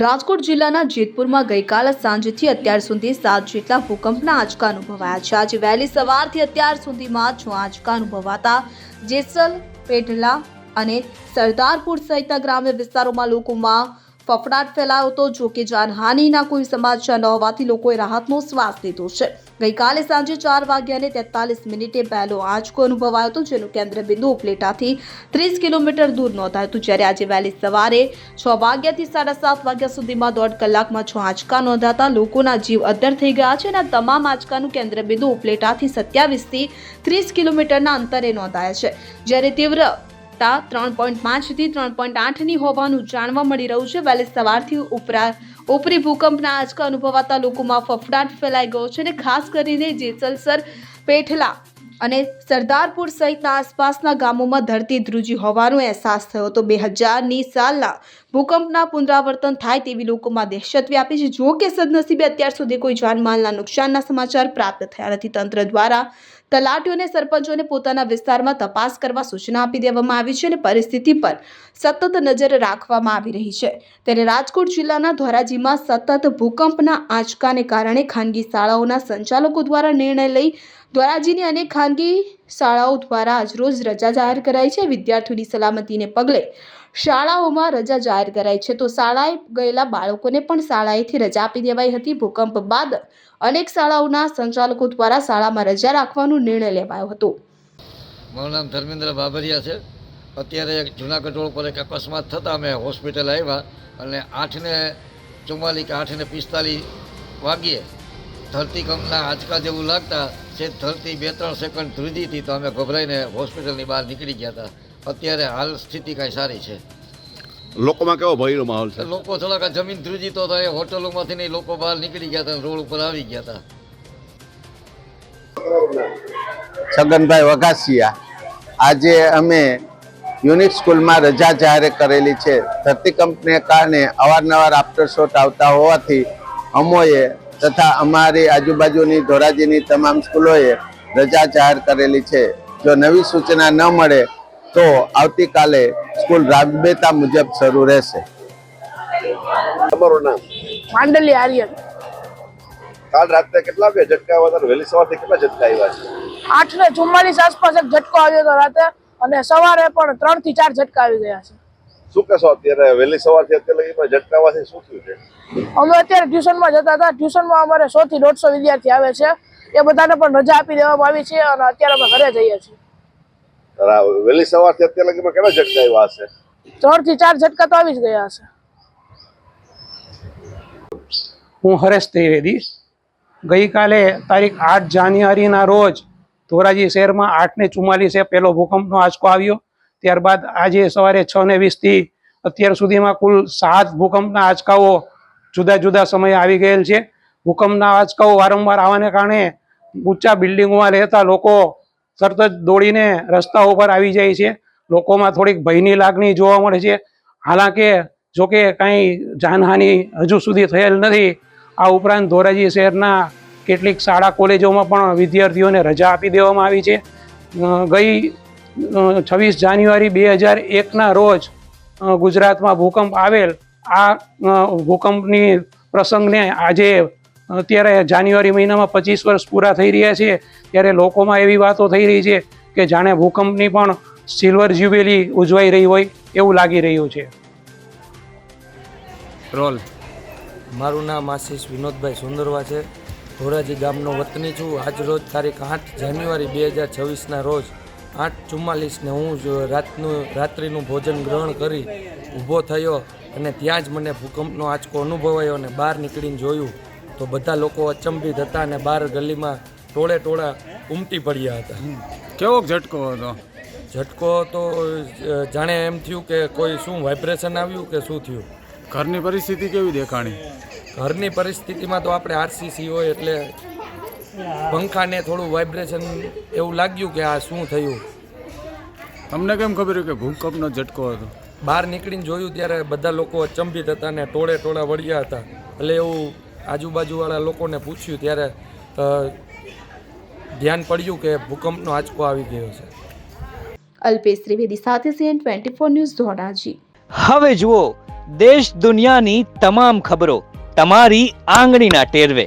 રાજકોટ જિલ્લાના જેતપુરમાં ગઈકાલે સાંજથી અત્યાર સુધી સાત જેટલા ભૂકંપના આંચકા અનુભવાયા છે. આજે વહેલી સવારથી અત્યાર સુધીમાં છ આંચકા અનુભવાતા જેસલ, પેઢલા અને સરદારપુર સહિતના ગ્રામ્ય વિસ્તારોમાં લોકોમાં ફફડાટ ફેલાયો હતો જો કે જાનહાનિના કોઈ સમાચાર ન હોવાથી લોકોએ રાહતનો શ્વાસ લીધો છે. ગઈકાલે સાંજે ચાર વાગ્યાને તેતાલીસ મિનિટે પહેલો આંચકો અનુભવાયો હતો, જેનું કેન્દ્ર બિંદુ ઉપલેટાથી ત્રીસ કિલોમીટર દૂર નોંધાયું હતું. જ્યારે આજે વહેલી સવારે છ વાગ્યાથી સાડા સાત વાગ્યા સુધીમાં દોઢ કલાકમાં છ આંચકા નોંધાતા લોકોના જીવ અદ્ધર થઈ ગયા છે અને તમામ આંચકાનું કેન્દ્ર બિંદુ ઉપલેટાથી સત્યાવીસથી ત્રીસ કિલોમીટરના અંતરે નોંધાયા છે. જ્યારે તીવ્રતા ત્રણ પોઈન્ટ પાંચથી ત્રણ પોઈન્ટ આઠની હોવાનું જાણવા મળી રહ્યું છે. વહેલી સવારથી ઉપરા, ઉપરી ભૂકંપના આંચકા અનુભવાતા લોકોમાં ફફડાટ ફેલાઈ ગયો છે અને ખાસ કરીને જેસલસર, પેઠલા અને સરદારપુર સહિતના આસપાસના ગામોમાં ધરતી ધ્રુજી હોવાનો અહેસાસ થયો હતો. બે હજારની સાલના ભૂકંપના પુનરાવર્તન થાય તેવી લોકોમાં દહેશત વ્યાપી છે. જો કે સદનસીબે અત્યાર સુધી કોઈ જાનમાલના નુકસાનના સમાચાર પ્રાપ્ત થયા નથી. તંત્ર દ્વારા તલાટીઓને, સરપંચોને પોતાના વિસ્તારમાં તપાસ કરવા સૂચના આપી દેવામાં આવી છે અને પરિસ્થિતિ પર સતત નજર રાખવામાં આવી રહી છે. ત્યારે રાજકોટ જિલ્લાના ધોરાજીમાં સતત ભૂકંપના આંચકાને કારણે ખાનગી શાળાઓના સંચાલકો દ્વારા નિર્ણય લઈ ધોરાજીની અનેક ખાનગી શાળાઓ દ્વારા આજરોજ રજા જાહેર કરાઈ છે. વિદ્યાર્થીઓની સલામતીને પગલે શાળાઓમાં રજા જાહેર કરાઈ છે. તો શાળાએ ગયેલા બાળકોને પણ શાળાએથી રજા આપી દેવાઈ હતી. ભૂકંપ બાદ અનેક શાળાઓના સંચાલકો દ્વારા શાળામાં રજા રાખવાનો નિર્ણય લેવાયો હતો. મારું નામ ધર્મેન્દ્ર બાબરિયા છે. અત્યારે એક જુનાગઢ રોડ પર એક અકસ્માત થતાં અમે હોસ્પિટલ આવ્યા અને આઠને ચુમ્માલીસ કે આઠને પિસ્તાલીસ વાગ્યે ધરતીકંપના આંચકા જેવું લાગતા છે ધરતી બે ત્રણ સેકન્ડ ધ્રુજી હતી તો અમે ગભરાઈને હોસ્પિટલની બહાર નીકળી ગયા હતા. અત્યારે હાલ સ્થિતિ કાંઈ સારી છે. લોકોમાં કેવો ભયનો માહોલ છે? લોકો થોડાક જમીન ધ્રુજી તો એ હોટલોમાંથી નહીં લોકો બહાર નીકળી ગયા હતા રોડ ઉપર આવી ગયા હતા. છગનભાઈ વઘાસિયા આજે અમે યુનિક સ્કૂલમાં રજા જાહેર કરેલી છે. ધરતીકંપને કારણે અવારનવાર આફ્ટર શોટ આવતા હોવાથી અમોએ તથા અમારી આજુબાજુની ધોરાજીની તમામ સ્કૂલોએ રજા જાહેર કરેલી છે. જો નવી સૂચના ન મળે તો આવતીકાલે સ્કૂલ રાગબેતા મુજબ શરૂ રહેશે. તમારું નામ? માંડલી આર્યન. કાલ રાત્રે કેટલા વાગે ઝટકા આવ્યા હતા? વહેલી સવારથી કેટલા ઝટકા આવ્યા છે? આઠ ને ચુમ્માલીસ આસપાસ એક ઝટકો આવ્યો હતો રાતે અને સવારે પણ ત્રણથી ચાર ઝટકા આવી ગયા છે. શું કહેશો અત્યારે? વહેલી સવારથી અત્યારે લગી ઝટકા શું થયું છે? અમે અત્યારે ટ્યુશનમાં જતા હતા. ટ્યુશનમાં અમારે સો થી દોઢસો વિદ્યાર્થી આવે છે. એ બધાને પણ રજા આપી દેવામાં આવી છે અને અત્યારે અમે ઘરે જઈએ છીએ. વહેલી સવારથી અત્યારે લગીમાં કેટલા ઝટકા આવ્યા હશે? ત્રણથી ચાર ઝટકા તો આવી જ ગયા હશે. હું હરેશ ત્રિવેદી. ગઈકાલે તારીખ આઠ જાન્યુઆરીના રોજ ધોરાજી શહેરમાં આઠ ને ચુમ્માલીસે પહેલો ભૂકંપનો આંચકો આવ્યો. ત્યારબાદ આજે સવારે છ ને વીસથી અત્યાર સુધીમાં કુલ સાત ભૂકંપના આંચકાઓ જુદા જુદા સમયે આવી ગયેલ છે. ભૂકંપના આંચકાઓ વારંવાર આવવાને કારણે ઊંચા બિલ્ડિંગોમાં રહેતા લોકો તરત જ દોડીને રસ્તા ઉપર આવી જાય છે. લોકોમાં થોડીક ભયની લાગણી જોવા મળે છે. હાલાકે જોકે કાંઈ જાનહાનિ હજુ સુધી થયેલ નથી. આ ઉપરાંત ધોરાજી શહેરના કેટલીક શાળા કોલેજોમાં પણ વિદ્યાર્થીઓને રજા આપી દેવામાં આવી છે. ગઈ છવ્વીસ જાન્યુઆરી બે હજાર એકના રોજ ગુજરાતમાં ભૂકંપ આવેલ આ ભૂકંપની પ્રસંગને આજે અત્યારે જાન્યુઆરી મહિનામાં પચીસ વર્ષ પૂરા થઈ રહ્યા છે, ત્યારે લોકોમાં એવી વાતો થઈ રહી છે કે જાણે ભૂકંપની પણ સિલ્વર જ્યુબેલી ઉજવાઈ રહી હોય એવું લાગી રહ્યું છે. રોલ. મારું નામ આશીષ વિનોદભાઈ સુંદરવા છે. ધોરાજી ગામનો વતની છું. આજ રોજ તારીખ આઠ જાન્યુઆરી બે હજાર છવ્વીસના રોજ આઠ ચુમ્માલીસને હું જ રાતનું રાત્રિનું ભોજન ગ્રહણ કરી ઊભો થયો અને ત્યાં જ મને ભૂકંપનો આંચકો અનુભવાયો અને બહાર નીકળીને જોયું તો બધા લોકો અચંબિત હતા અને બહાર ગલીમાં ટોળે ટોળા ઉમટી પડ્યા હતા. કેવો ઝટકો હતો? ઝટકો તો જાણે એમ થયું કે કોઈ શું વાઇબ્રેશન આવ્યું કે શું થયું? ઘરની પરિસ્થિતિ કેવી દેખાણી? ઘરની પરિસ્થિતિમાં તો આપણે આરસીસી હોય એટલે પંખાને થોડું વાઇબ્રેશન એવું લાગ્યું કે આ શું થયું? તમને કેમ ખબર કે ભૂકંપનો ઝટકો હતો? બહાર નીકળીને જોયું ત્યારે બધા લોકો અચંબિત હતા ને ટોળે ટોળા વળ્યા હતા. એટલે એવું આજુબાજુવાળા લોકોને પૂછ્યું ત્યારે ધ્યાન પડ્યું કે ભૂકંપનો આંચકો આવી ગયો છે. અલ્પેશ ત્રિવેદી સાથે CN twenty four news Dhoraji. હવે જુઓ દેશ દુનિયાની તમામ ખબરો તમારી આંગળીના ટેરવે.